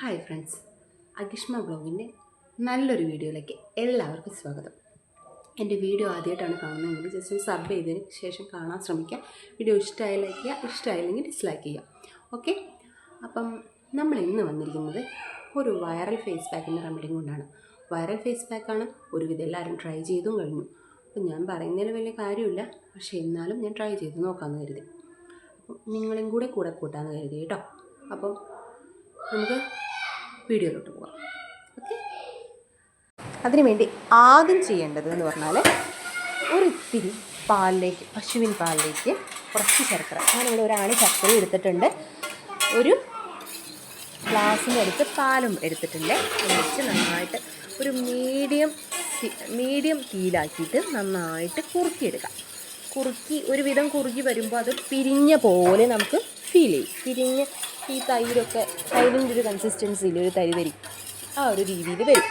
Hi friends. അഗിഷ്മ ബ്ലോഗിന്റെ നല്ലൊരു വീഡിയോയിലേക്ക് എല്ലാവർക്കും സ്വാഗതം. എന്റെ വീഡിയോ ആദ്യമായിട്ടാണ് കാണുന്നതെങ്കിൽ ജസ്റ്റ് ഒന്ന് സബ് ചെയ്തതിന് ശേഷം കാണാൻ ശ്രമിക്കുക. വീഡിയോ ഇഷ്ടമായി ലൈക്ക് ചെയ്യുക ഇഷ്ടമായില്ലെങ്കിൽ ഡിസ്ലൈക്ക് ചെയ്യുക. ഓക്കെ? അപ്പം നമ്മൾ ഇന്ന് വന്നിരിക്കുന്നത് ഒരു വൈറൽ ഫേസ് പാക്കിന്റെ റെമഡി കൊണ്ടാണ്. വൈറൽ ഫേസ് പാക്കാണ് ഒരുവിധം എല്ലാവരും ട്രൈ ചെയ്തും കഴിഞ്ഞു. അപ്പം ഞാൻ പറയുന്നതിൽ വലിയ കാര്യമില്ല. പക്ഷേ എന്നാലും ഞാൻ ട്രൈ ചെയ്ത് നോക്കാമെന്ന് കരുതി. അപ്പം നിങ്ങളും കൂടെ കൂടെ കൂട്ടാമെന്ന് കരുതി കേട്ടോ. അപ്പം നമുക്ക് വീഡിയോയിലോട്ട് പോകാം ഓക്കെ? അതിനുവേണ്ടി ആദ്യം ചെയ്യേണ്ടത് എന്ന് പറഞ്ഞാൽ ഒരു ഇത്തിരി പാലിലേക്ക് പശുവിൻ പാലിലേക്ക് കുറച്ച് ശർക്കര. ഞാനിവിടെ ഒരാണി ശർക്കര എടുത്തിട്ടുണ്ട്. ഒരു ഗ്ലാസ്സിന്റെ അടുത്ത് പാലും എടുത്തിട്ടുണ്ട്. വെച്ച് നന്നായിട്ട് ഒരു മീഡിയം മീഡിയം തീലാക്കിയിട്ട് നന്നായിട്ട് കുറുക്കിയെടുക്കാം. കുറുക്കി ഒരുവിധം കുറുക്കി വരുമ്പോൾ അത് പിരിഞ്ഞ പോലെ നമുക്ക് ഫീൽ ചെയ്യും. പിരിഞ്ഞ് ഈ തൈരൊക്കെ തൈരിന്റെ ഒരു കൺസിസ്റ്റൻസിയിൽ ഒരു തരി തരി ആ ഒരു രീതിയിൽ വരും.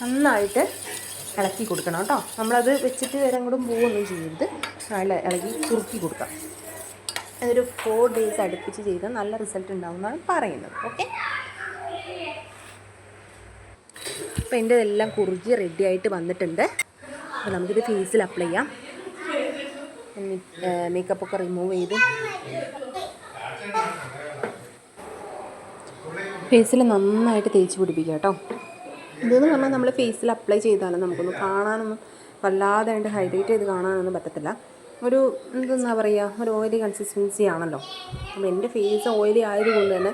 നന്നായിട്ട് ഇളക്കി കൊടുക്കണം കേട്ടോ. നമ്മളത് വെച്ചിട്ട് വേറെ അങ്ങോട്ടും പോവുകയൊന്നും ചെയ്യരുത്. നല്ല ഇളക്കി ചുരുക്കി കൊടുക്കാം. അതൊരു ഫോർ ഡേയ്സ് അടുപ്പിച്ച് ചെയ്താൽ നല്ല റിസൾട്ട് ഉണ്ടാവും എന്നാണ് പറയുന്നത്. ഓക്കെ അപ്പോൾ എന്റെ ഇതെല്ലാം കുറുകി റെഡി ആയിട്ട് വന്നിട്ടുണ്ട്. അപ്പോൾ നമുക്കിത് ഫേസിൽ അപ്ലൈ ചെയ്യാം. മേക്കപ്പൊക്കെ റിമൂവ് ചെയ്ത്. ഫേസിൽ നന്നായിട്ട് തേച്ച് പിടിപ്പിക്കുക കേട്ടോ. ഇതെന്ന് പറഞ്ഞാൽ നമ്മൾ ഫേസിൽ അപ്ലൈ ചെയ്താലും നമുക്കൊന്ന് കാണാനൊന്നും വല്ലാതെ അതിന്റെ ഹൈഡ്രേറ്റ് ചെയ്ത് കാണാനൊന്നും പറ്റത്തില്ല. ഒരു എന്താ പറയുക ഒരു ഓയിലി കൺസിസ്റ്റൻസി ആണല്ലോ. അപ്പോൾ എന്റെ ഫേസ് ഓയിലി ആയതുകൊണ്ട് തന്നെ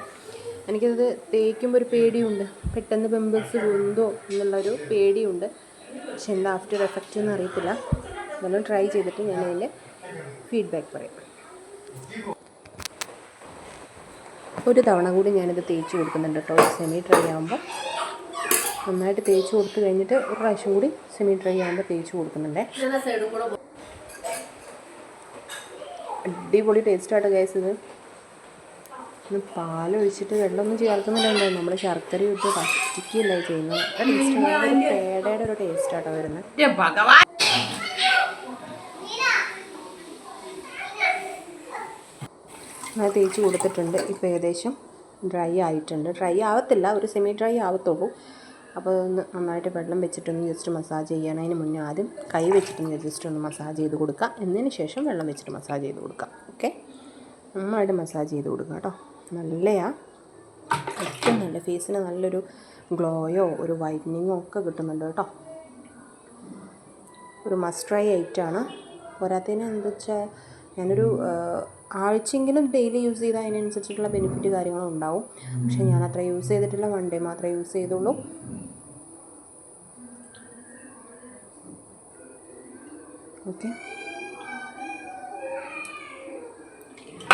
എനിക്കത് തേക്കുമ്പോൾ ഒരു പേടിയുണ്ട്. പെട്ടെന്ന് പിമ്പിൾസ് കൊണ്ടോ എന്നുള്ളൊരു പേടിയുണ്ട്. പക്ഷെ എന്താ ആഫ്റ്റർ എഫക്റ്റ് എന്ന് അറിയത്തില്ല. അതെല്ലാം ട്രൈ ചെയ്തിട്ട് ഞാൻ അതിന്റെ ഫീഡ്ബാക്ക് പറയാം. ഒരു തവണ കൂടി ഞാനിത് തേച്ച് കൊടുക്കുന്നുണ്ട് കേട്ടോ. സെമി ഡ്രൈ ആകുമ്പോൾ നന്നായിട്ട് തേച്ച് കൊടുത്ത് കഴിഞ്ഞിട്ട് ഒരു പ്രാവശ്യം കൂടി സെമി ഡ്രൈ ആകുമ്പോൾ തേച്ച് കൊടുക്കുന്നുണ്ട്. അടിപൊളി ടേസ്റ്റായിട്ട് ഗൈസ് ഇത്. പിന്നെ പാലൊഴിച്ചിട്ട് വെള്ളമൊന്നും ചേർക്കുന്നില്ലല്ലോ നമ്മൾ ശർക്കര ഇട്ട് കഷ്ടിക്കുകയല്ലേ ചെയ്യുന്നത്. പേടയുടെ ഒരു ടേസ്റ്റാട്ടോ വരുന്നത്. അത് തേച്ച് കൊടുത്തിട്ടുണ്ട്. ഇപ്പോൾ ഏകദേശം ഡ്രൈ ആയിട്ടുണ്ട്. ഡ്രൈ ആവത്തില്ല ഒരു സെമി ഡ്രൈ ആവത്തുള്ളൂ. അപ്പോൾ ഒന്ന് നന്നായിട്ട് വെള്ളം വെച്ചിട്ടൊന്ന് ജസ്റ്റ് മസാജ് ചെയ്യണം അതിന് മുന്നേ ആദ്യം കൈ വെച്ചിട്ടൊന്ന് ജസ്റ്റ് ഒന്ന് മസാജ് ചെയ്ത് കൊടുക്കുക. എന്നതിന് ശേഷം വെള്ളം വെച്ചിട്ട് മസാജ് ചെയ്ത് കൊടുക്കുക. ഓക്കെ നന്നായിട്ട് മസാജ് ചെയ്ത് കൊടുക്കുക കേട്ടോ. നല്ലയാ. ഏറ്റവും നല്ല ഫേസിന് നല്ലൊരു ഗ്ലോയോ ഒരു വൈറ്റനിങ്ങോ ഒക്കെ കിട്ടുന്നുണ്ട് കേട്ടോ. ഒരു മസ്റ്റ് ട്രൈ ഐറ്റാണ് പോരാത്തതിന് എന്താ വെച്ചാൽ ഞാനൊരു ആഴ്ചയെങ്കിലും ഡെയിലി യൂസ് ചെയ്താൽ അതിനനുസരിച്ചിട്ടുള്ള ബെനിഫിറ്റ് കാര്യങ്ങളും ഉണ്ടാവും. പക്ഷേ ഞാൻ അത്ര യൂസ് ചെയ്തിട്ടില്ല വൺ ഡേ മാത്രമേ യൂസ് ചെയ്തുള്ളൂ. ഓക്കെ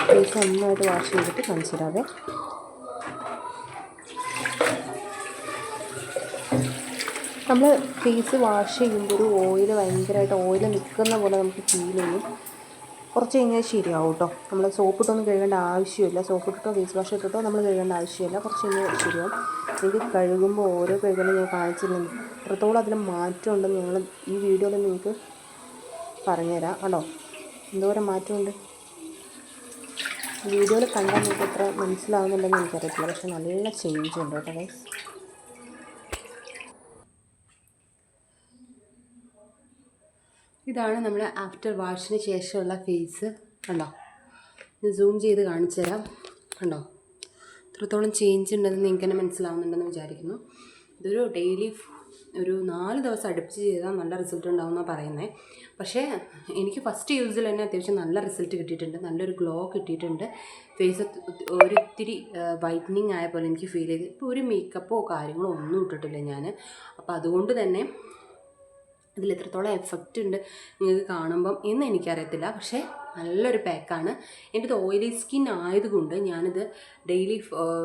ഫേസ് നന്നായിട്ട് വാഷ് ചെയ്തിട്ട് കാണിച്ചിടാവേ നമ്മൾ ഫേസ് വാഷ് ചെയ്യുമ്പോൾ ഒരു ഓയിൽ ഭയങ്കരമായിട്ട് ഓയിൽ നിൽക്കുന്ന പോലെ നമുക്ക് ഫീൽ ചെയ്യും. കുറച്ച് കഴിഞ്ഞാൽ ശരിയാവും കേട്ടോ. നമ്മൾ സോപ്പ് ഇട്ടൊന്നും കഴുകേണ്ട ആവശ്യമില്ല. സോപ്പ് ഇട്ടിട്ടോ ഫേസ് വാഷ് ഇട്ടിട്ടോ നമ്മൾ കഴുകേണ്ട ആവശ്യമില്ല. കുറച്ച് കഴിഞ്ഞാൽ ശരിയാവും. എനിക്ക് കഴുകുമ്പോൾ ഓരോ കഴുകലും ഞാൻ കാണിച്ചിരുന്നു എത്രത്തോളം അതിൽ മാറ്റം ഉണ്ടെന്ന് ഞങ്ങൾ ഈ വീഡിയോയിൽ നിങ്ങൾക്ക് പറഞ്ഞുതരാം കേട്ടോ. എന്തോരം മാറ്റമുണ്ട്? വീഡിയോയിൽ കണ്ടാൽ നിങ്ങൾക്ക് എത്ര മനസ്സിലാവുന്നുണ്ടെന്ന് എനിക്കറിയത്തില്ല. പക്ഷെ നല്ല ചേഞ്ച് ഉണ്ട് കേട്ടോ ഇതാണ് നമ്മൾ ആഫ്റ്റർ വാഷിന് ശേഷമുള്ള ഫേസ് കണ്ടോ? സൂം ചെയ്ത് കാണിച്ചു തരാം. കണ്ടോ? എത്രത്തോളം ചേഞ്ച് ഉണ്ടെന്ന് നിങ്ങൾക്ക് തന്നെ മനസ്സിലാവുന്നുണ്ടെന്ന് വിചാരിക്കുന്നു. ഇതൊരു ഡെയിലി ഒരു നാല് ദിവസം അടുപ്പിച്ച് ചെയ്താൽ നല്ല റിസൾട്ട് ഉണ്ടാവുമെന്നാണ് പറയുന്നത് പക്ഷേ എനിക്ക് ഫസ്റ്റ് യൂസിൽ തന്നെ അത്യാവശ്യം നല്ല റിസൾട്ട് കിട്ടിയിട്ടുണ്ട്. നല്ലൊരു ഗ്ലോ കിട്ടിയിട്ടുണ്ട്. ഫേസ് ഒരിത്തിരി വൈറ്റനിങ് ആയ പോലെ എനിക്ക് ഫീൽ ചെയ്ത്. ഇപ്പോൾ ഒരു മേക്കപ്പോ കാര്യങ്ങളോ ഒന്നും ഇട്ടിട്ടില്ല ഞാൻ അപ്പോൾ അതുകൊണ്ട് തന്നെ ഇതിൽ എത്രത്തോളം എഫക്റ്റ് ഉണ്ട് നിങ്ങൾക്ക് കാണുമ്പം എന്ന് എനിക്കറിയത്തില്ല. പക്ഷേ നല്ലൊരു പാക്കാണ് എന്റെ ഓയിലി സ്കിൻ ആയതുകൊണ്ട് ഞാനിത് ഡെയിലി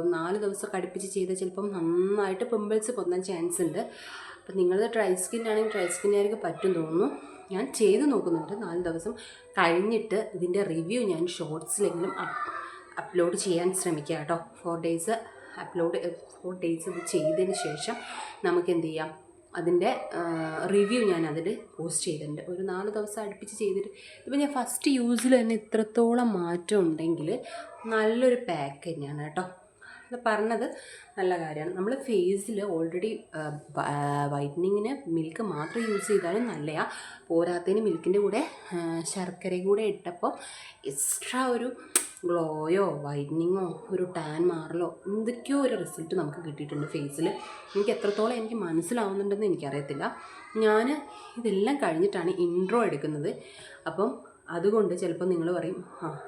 നാല് ദിവസം കടുപ്പിച്ച് ചെയ്താൽ ചിലപ്പം നന്നായിട്ട് പിമ്പിൾസ് പൊന്നാൻ ചാൻസ് ഉണ്ട്. അപ്പം നിങ്ങളത് ഡ്രൈ സ്കിൻ ആണെങ്കിൽ ഡ്രൈ സ്കിന്നായിരിക്കും പറ്റും തോന്നുന്നു. ഞാൻ ചെയ്ത് നോക്കുന്നുണ്ട്. നാല് ദിവസം കഴിഞ്ഞിട്ട് ഇതിന്റെ റിവ്യൂ ഞാൻ ഷോർട്സിലെങ്കിലും അപ്ലോഡ് ചെയ്യാൻ ശ്രമിക്കാം കേട്ടോ. Four days upload four days ഇത് ചെയ്തതിന് ശേഷം നമുക്ക് എന്ത് ചെയ്യാം? അതിന്റെ റിവ്യൂ ഞാൻ അതിൽ പോസ്റ്റ് ചെയ്തിട്ടുണ്ട്. ഒരു നാല് ദിവസം അടുപ്പിച്ച് ചെയ്തിട്ട് ഇപ്പോൾ ഞാൻ ഫസ്റ്റ് യൂസിൽ തന്നെ ഇത്രത്തോളം മാറ്റം ഉണ്ടെങ്കിൽ നല്ലൊരു പാക്ക് തന്നെയാണ് കേട്ടോ. അത് പറഞ്ഞത് നല്ല കാര്യമാണ്. നമ്മൾ ഫേസിൽ ഓൾറെഡി വൈറ്റനിങ്ങിന് മിൽക്ക് മാത്രം യൂസ് ചെയ്താലും നല്ലതാണ് പോരാത്തതിന് മിൽക്കിന്റെ കൂടെ ശർക്കരയും കൂടെ ഇട്ടപ്പോൾ എക്സ്ട്രാ ഒരു ഗ്ലോയോ വൈറ്റനിങ്ങോ ഒരു ടാൻ മാറലോ എന്തൊക്കെയോ ഒരു റിസൾട്ട് നമുക്ക് കിട്ടിയിട്ടുണ്ട് ഫേസിൽ. എനിക്ക് എത്രത്തോളം എനിക്ക് മനസ്സിലാവുന്നുണ്ടെന്ന് എനിക്കറിയത്തില്ല. ഞാൻ ഇതെല്ലാം കഴിഞ്ഞിട്ടാണ് ഇൻട്രോ എടുക്കുന്നത്. അപ്പം അതുകൊണ്ട് ചിലപ്പോൾ നിങ്ങൾ പറയും ആ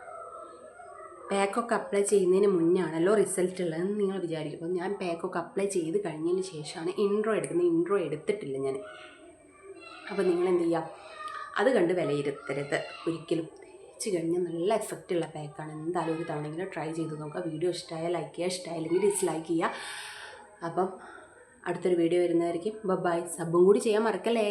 പാക്കൊക്കെ അപ്ലൈ ചെയ്യുന്നതിന് മുന്നാണല്ലോ റിസൾട്ട് ഉള്ളതെന്ന് നിങ്ങൾ വിചാരിക്കും. അപ്പം ഞാൻ പാക്കൊക്കെ അപ്ലൈ ചെയ്ത് കഴിഞ്ഞതിന് ശേഷമാണ് ഇൻട്രോ എടുക്കുന്നത്. ഇൻട്രോ എടുത്തിട്ടില്ല ഞാൻ. അപ്പോൾ നിങ്ങൾ എന്ത് ചെയ്യുക? അത് കണ്ട് വിലയിരുത്തരുത്. ഒരിക്കലും. തേച്ച് കഴിഞ്ഞാൽ നല്ല എഫക്റ്റ് ഉള്ള പാക്കാണ് എന്തായാലും ഒരു തവണയെങ്കിലും ട്രൈ ചെയ്ത് നോക്കുക. വീഡിയോ ഇഷ്ടമായ ലൈക്ക് ചെയ്യുക ഇഷ്ടമായില്ലെങ്കിൽ ഡിസ്ലൈക്ക് ചെയ്യുക. അപ്പം അടുത്തൊരു വീഡിയോ വരുന്നതായിരിക്കും. ബൈ സബും കൂടി ചെയ്യാൻ മറക്കല്ലേ?